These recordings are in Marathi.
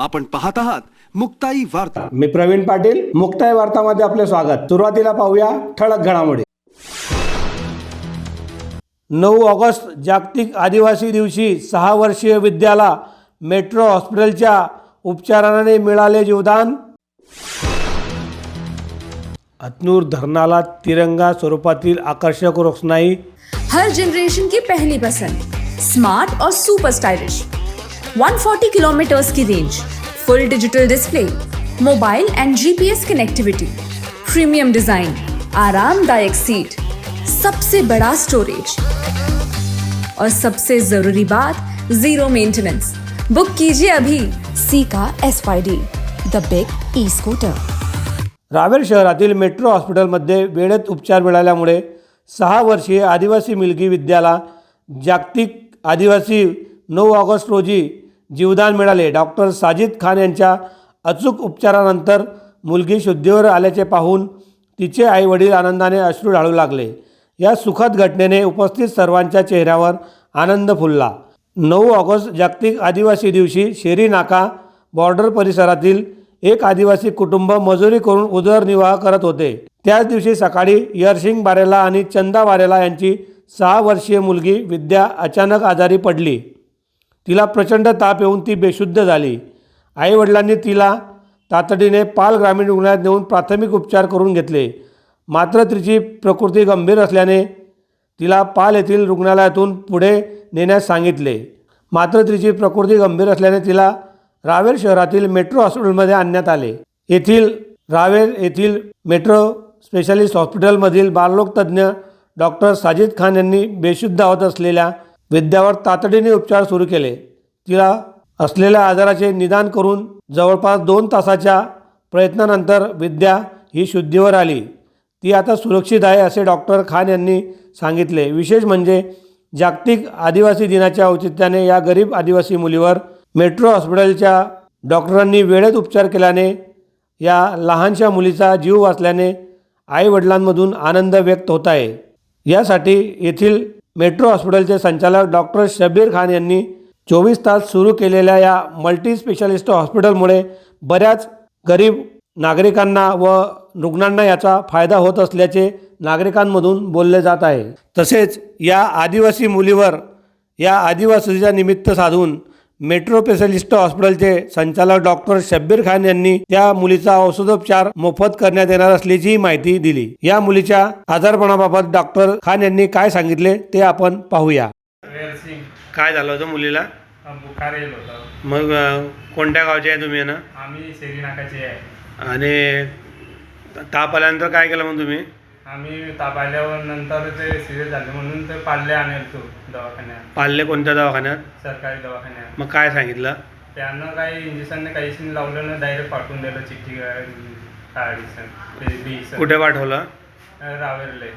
आपण पाहत आहात मुक्ताई वार्ता. मी प्रवीण पाटील मुक्ताय वार्तामध्ये आपले स्वागत. सुरुवातीला पाहूया ठळक घडामोडी. नऊ ऑगस्ट जागतिक आदिवासी दिवशी सहा वर्षीय विद्याला मेट्रो हॉस्पिटलच्या उपचाराने मिळाले जीवदान. अतनूर धरणाला तिरंगा स्वरूपातील आकर्षक रोषणाई. हर जनरेशन की पहली पसंद स्मार्ट और सुपर स्टाइलिश 140 किलोमीटर्स की range full digital display mobile and GPS connectivity premium design आरामदायक सीट सबसे बड़ा स्टोरेज और सबसे जरूरी बात जीरो मेंटेनेंस बुक कीजिए अभी सी का S Y D the big e scooter Raver शहरातील मेट्रो हॉस्पिटलमध्ये वेळेत उपचार मिळाल्यामुळे सहा वर्षीय आदिवासी मिलगी विद्याला जागतिक आदिवासी नऊ ऑगस्ट रोजी जीवदान मिळाले. डॉक्टर साजिद खान यांच्या अचूक उपचारानंतर मुलगी शुद्धीवर आल्याचे पाहून तिचे आईवडील आनंदाने अश्रू ढाळू लागले. या सुखद घटनेने उपस्थित सर्वांच्या चेहऱ्यावर आनंद फुलला. नऊ ऑगस्ट जागतिक आदिवासी दिवशी शेरी नाका बॉर्डर परिसरातील एक आदिवासी कुटुंब मजुरी करून उदरनिर्वाह करत होते. त्याच दिवशी सकाळी यरसिंग बारेला आणि चंदा बारेला यांची सहा वर्षीय मुलगी विद्या अचानक आजारी पडली. तिला प्रचंड ताप येऊन ती बेशुद्ध झाली. आईवडिलांनी तिला तातडीने पाल ग्रामीण रुग्णालयात नेऊन प्राथमिक उपचार करून घेतले. मात्र तिची प्रकृती गंभीर असल्याने तिला पाल येथील रुग्णालयातून पुढे नेण्यास सांगितले. मात्र तिची प्रकृती गंभीर असल्याने तिला रावेर शहरातील मेट्रो हॉस्पिटलमध्ये आणण्यात आले. येथील रावेर येथील मेट्रो स्पेशालिस्ट हॉस्पिटलमधील बालरोगतज्ज्ञ डॉक्टर साजिद खान यांनी बेशुद्ध होत असलेल्या विद्यावर तातडीने उपचार सुरू केले. तिला असलेल्या आजाराचे निदान करून जवळपास दोन तासाच्या प्रयत्नानंतर विद्या ही शुद्धीवर आली. ती आता सुरक्षित आहे असे डॉक्टर खान यांनी सांगितले. विशेष म्हणजे जागतिक आदिवासी दिनाच्या औचित्याने या गरीब आदिवासी मुलीवर मेट्रो हॉस्पिटलच्या डॉक्टरांनी वेळेत उपचार केल्याने या लहानशा मुलीचा जीव वाचल्याने आईवडिलांमधून आनंद व्यक्त होत आहे. यासाठी येथील मेट्रो हॉस्पिटलचे संचालक डॉक्टर शबीर खान यांनी चोवीस तास सुरू केलेल्या या मल्टी स्पेशालिस्ट हॉस्पिटलमुळे बऱ्याच गरीब नागरिकांना व रुग्णांना याचा फायदा होत असल्याचे नागरिकांमधून बोलले जात आहे. तसेच या आदिवासी मुलीवर या आदिवासीच्या निमित्त साधून मेट्रो स्पेशालिस्ट हॉस्पिटलचे संचालक डॉक्टर शब्बीर खान यांनी त्या मुलीचा औषधोपचार मोफत करण्यात येणार असल्याची माहिती दिली. या मुलीच्या आजारपणाबाबत डॉक्टर खान यांनी काय सांगितले ते आपण पाहूया. काय झालं होतं मुलीला? बुखार येत होतं. मग कोणत्या गावचे आहे तुम्ही ना? आम्ही शेरी नाकाचे आहे. आणि ताप आल्यानंतर काय केलं मग तुम्ही? आम्ही ताप आल्यावर नंतर ते सिरियस झाले म्हणून ते पाल्ले आणेल तो दवाखान्यात. पाल्ले कोणत्या दवाखान्यात? सरकारी दवाखान्यात. मग काय सांगितलं? त्यानं काही इंजेक्शनने काहीच नाही लावलं ना डायरेक्ट पाठवून दिलं चिठ्ठी ते कुठे पाठवलं? रावेरले.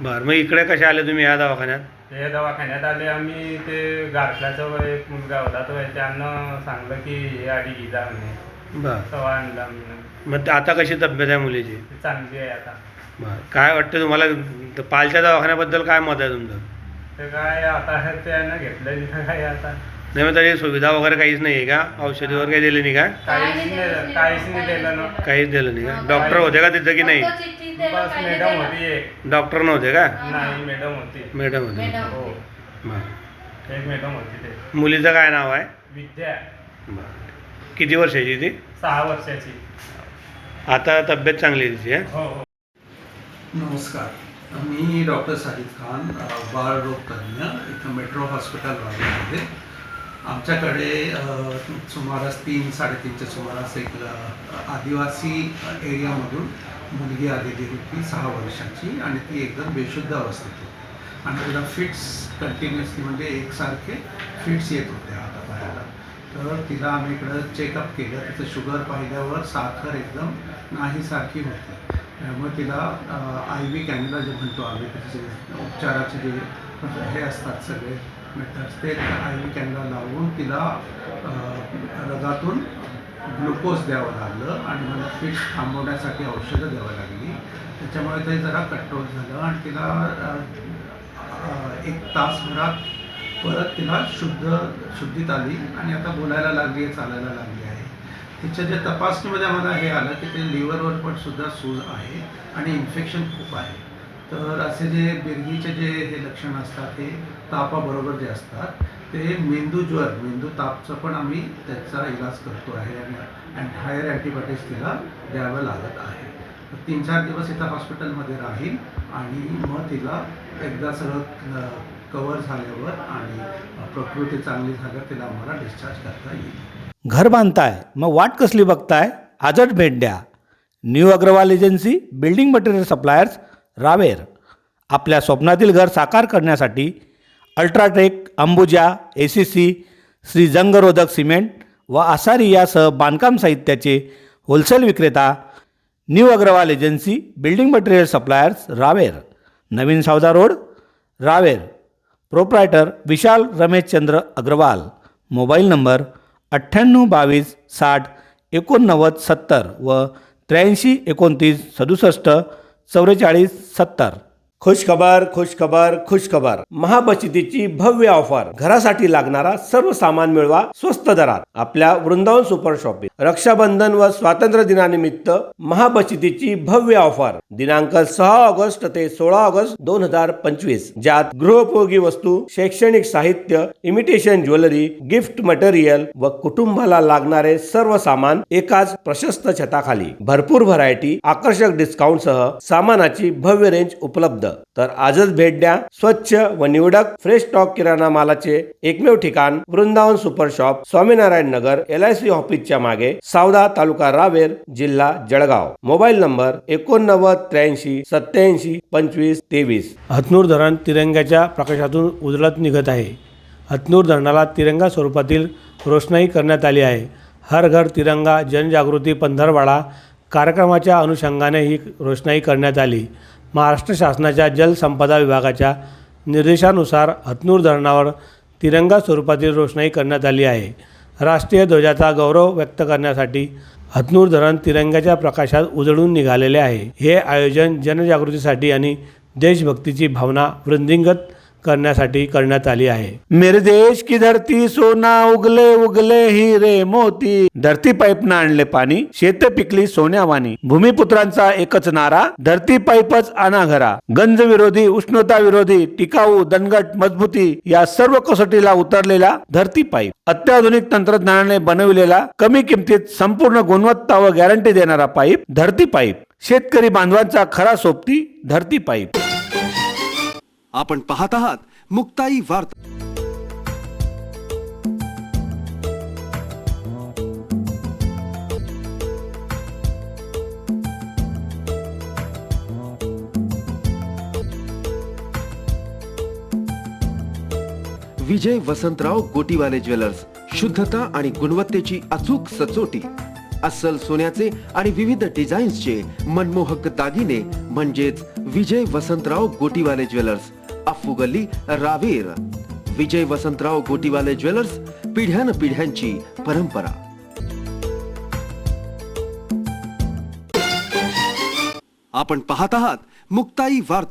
बरं मग इकडे कसे आले तुम्ही या दवाखान्यात? हे दवाखान्यात आले आम्ही ते गारठल्याचा एक मुलगा होता तो त्यानं सांगलं की हे आधी गिजा म्हणे. बरं. तवा आणला मग आता कशी तब्येत आहे मुलीची? चांगली आहे आता. बरं. काय वाटतं तुम्हाला? त- पालच्या दवाखान्याबद्दल काय मत आहे तुमचं? ते काय आता हे त्यानं घेतलं तिथं काय आता. नाही मग तरी सुविधा वगैरे काहीच नाही आहे का? औषधी वगैरे काही दिली नाही का? काहीच नाही काहीच नाही दिलं ना. काहीच दिलं नाही का? डॉक्टर होते का तिथं की नाही? बस मॅडम होती एक. डॉक्टर नव्हते का? नाही मॅडम होती. मॅडम होते. हो. बरं. एक मॅडम होती ते. मुलीचं काय नाव आहे? विद्या. बरं. किती वर्षाची ती? सहा वर्षाची. आता तब्येत चांगली आहे तिची आहे हो हो. नमस्कार. मी डॉक्टर साजिद खान बाळरोगतज्ञ इथं मेट्रो हॉस्पिटल रावेरमध्ये आमच्याकडे सुमारास तीन साडेतीनच्या सुमारास एक आदिवासी एरियामधून मुलगी आलेली होती सहा वर्षाची आणि ती एकदम बेशुद्ध अवस्थेत होती. आणि तिला फिट्स कंटिन्युअसली म्हणजे एकसारखे फिट्स येत होते हातापायाला तर तिला आम्ही इकडं चेकअप केलं. तिचं शुगर पाहिल्यावर साखर एकदम नाहीसारखी होती. त्यामुळे तिला आय व्ही कॅमेरा जे म्हणतो आम्ही त्याचे उपचाराचे जे हे असतात सगळे मेथड्स ते आय व्ही कॅमेरा लावून तिला रगातून ग्लुकोज द्यावं लागलं आणि मला फिश थांबवण्यासाठी औषधं द्यावं लागली. त्याच्यामुळे ते जरा कंट्रोल झालं आणि तिला एक तासभरात परत तिला शुद्ध शुद्धीत आली आणि आता बोलायला लागली आहे चालायला लागली आहे. तिच्या तपासणीमध्ये आम्हाला हे आलं की ते लिव्हरवर पण सुद्धा सूज आहे आणि इन्फेक्शन खूप आहे. तर असे जे बिरगीचे जे हे लक्षण असतात हे तापाबरोबर जे असतात ते मेंदू ज्वर मेंदू तापचं पण आम्ही त्याचा इलाज करतो आहे आणि अँड हायर अँटीबायोटिक्स तिला द्यावं लागत आहे. तर तीन चार दिवस इथं हॉस्पिटलमध्ये राहील आणि मग तिला एकदा सगळं कवर झाल्यावर आणि प्रकृती चांगली झाल्यावर तिला आम्हाला डिस्चार्ज करता येईल. घर बांधताय मग वाट कसली बघताय? आजच भेट द्या. New Agarwal agency building material suppliers Raver. आपल्या स्वप्नातील घर साकार करण्यासाठी UltraTech Ambuja A C C Shri जंगरोधक cement व आसारी यासह बांधकाम साहित्याचे होलसेल विक्रेता new Agarwal agency building material suppliers Raver. नवीन Savda road Raver. Proprietor Vishal Rameshchandra Agarwal. Mobile number अठ्ठ्याण्णव बावीस साठ एकोणनव्वद सत्तर व त्र्याऐंशी एकोणतीस सदुसष्ट चौवेचाळीस सत्तर. खुशखबर खुशखबर खुशखबर. महाबचतीची भव्य ऑफर. घरासाठी लागणारा सर्व सामान मिळवा स्वस्त दरात. आपल्या वृंदावन सुपर शॉपिंग रक्षाबंधन व स्वातंत्र्य दिनानिमित्त महाबचतीची भव्य ऑफर. दिनांक सहा ऑगस्ट ते सोळा ऑगस्ट दोन हजार पंचवीस. ज्यात गृहोपयोगी वस्तू शैक्षणिक साहित्य इमिटेशन ज्वेलरी गिफ्ट मटेरियल व कुटुंबाला लागणारे सर्व सामान एकाच प्रशस्त छताखाली. भरपूर व्हरायटी आकर्षक डिस्काउंट सह सामानाची भव्य रेंज उपलब्ध. तर आजच भेट द्या स्वच्छ व निवडक फ्रेश स्टॉक किराणा मालाचे एकमेव ठिकाण Vrindavan super shop Swaminarayan Nagar L I C ऑफिसच्या मागे सावदा तालुका रावेर जिल्हा जळगाव. मोबाईल नंबर एकोणनव्वद त्र्याऐंशी सत्याऐंशी पंचवीस तेवीस. हतनूर धरण तिरंग्याच्या प्रकाशातून उजळत निघत आहे. हतनूर धरणाला तिरंगा स्वरूपातील रोषणाई करण्यात आली आहे. हर घर तिरंगा जनजागृती पंधरवाडा कार्यक्रमाच्या अनुषंगाने ही रोषणाई करण्यात आली. महाराष्ट्र शासनाच्या जलसंपदा विभागाच्या निर्देशानुसार हतनूर धरणावर तिरंगा स्वरूपातील रोषणाई करण्यात आली आहे. राष्ट्रीय ध्वजाचा गौरव व्यक्त करण्यासाठी हतनूर धरण तिरंग्याच्या प्रकाशात उजळून निघालेले आहे. हे आयोजन जनजागृतीसाठी आणि देशभक्तीची भावना वृद्धिंगत करण्यासाठी करण्यात आली आहे. मेरे देश की धरती सोना उगले उगले हिरे मोती. धरती पाईपनं आणले पाणी शेत पिकली सोन्यावानी भूमिपुत्रांचा एकच नारा धरती पाईपच आणा घरा गंज विरोधी उष्णता विरोधी टिकाऊ दणगट मजबूती या सर्व कसोटीला उतरलेला धरती पाईप. अत्याधुनिक तंत्रज्ञानाने बनविलेला कमी किमतीत संपूर्ण गुणवत्ता व गॅरंटी देणारा पाईप धरती पाईप. शेतकरी बांधवांचा खरा सोबती धरती पाईप. आपण पाहत आहात मुक्ताई वार्ता. विजय वसंतराव गोटीवाले ज्वेलर्स शुद्धता आणि गुणवत्तेची अचूक सचोटी. अस्सल सोन्याचे आणि विविध डिझाईन्सचे मनमोहक दागिने म्हणजेच विजय वसंतराव गोटीवाले ज्वेलर्स. अफू गल्ली रावेर. विजय वसंतराव गोटीवाले ज्वेलर्स पिढ्यान पिढ्यांची परंपरा. आपण पाहत आहात मुक्ताई वार्ता.